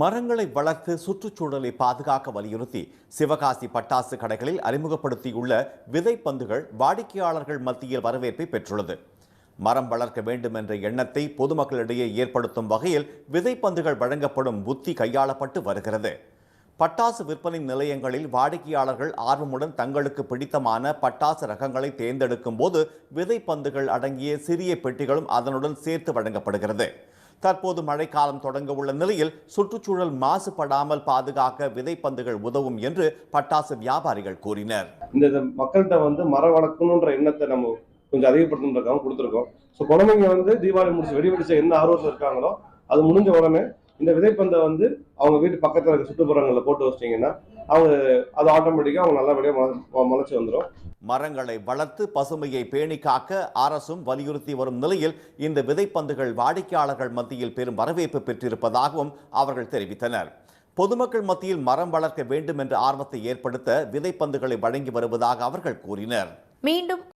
மரங்களை வளர்த்து சுற்றுச்சூழலை பாதுகாக்க வலியுறுத்தி சிவகாசி பட்டாசு கடைகளில் அறிமுகப்படுத்தியுள்ள விதைப்பந்துகள் வாடிக்கையாளர்கள் மத்தியில் வரவேற்பை பெற்றுள்ளது. மரம் வளர்க்க வேண்டும் என்ற எண்ணத்தை பொதுமக்களிடையே ஏற்படுத்தும் வகையில் விதைப்பந்துகள் வழங்கப்படும் புத்தி கையாளப்பட்டு வருகிறது. பட்டாசு விற்பனை நிலையங்களில் வாடிக்கையாளர்கள் ஆர்வமுடன் தங்களுக்கு பிடித்தமான பட்டாசு ரகங்களை தேர்ந்தெடுக்கும் போது விதைப்பந்துகள் அடங்கிய சிறிய பெட்டிகளும் அதனுடன் சேர்த்து வழங்கப்படுகிறது. தற்போது மழைக்காலம் தொடங்க உள்ள நிலையில் சுற்றுச்சூழல் மாசுபடாமல் பாதுகாக்க விதைப்பந்துகள் உதவும் என்று பட்டாசு வியாபாரிகள் கூறினர். இந்த மக்கள்கிட்ட வந்து மரம் வளர்க்கணுன்ற எண்ணத்தை நம்ம கொஞ்சம் அதிகப்படுத்தணுன்றதுக்காக கொடுத்துருக்கோம். ஸோ குழந்தைங்க வந்து தீபாவளி முடிச்சு வெடி வெடிச்ச என்ன ஆர்வத்தில் இருக்காங்களோ அது முடிஞ்ச உடனே இந்த விதைப்பந்தை வந்து அவங்க வீட்டு பக்கத்தில் இருக்க சுற்றுப்புறங்களில் போட்டு வச்சிட்டிங்கன்னா அவங்க அது ஆட்டோமேட்டிக்காக அவங்க நல்லபடியாக முளை முளைச்சி வந்துடும் மரங்களை வளர்த்து பசுமையை பேணி காக்க அரசும் வலியுறுத்தி வரும் நிலையில் இந்த விதைப்பந்துகள் வாடிக்கையாளர்கள் மத்தியில் பெரும் வரவேற்பு பெற்றிருப்பதாகவும் அவர்கள் தெரிவித்தனர். பொதுமக்கள் மத்தியில் மரம் வளர்க்க வேண்டும் என்ற ஆர்வத்தை ஏற்படுத்த விதைப்பந்துகளை வழங்கி வருவதாக அவர்கள் கூறினர். மீண்டும்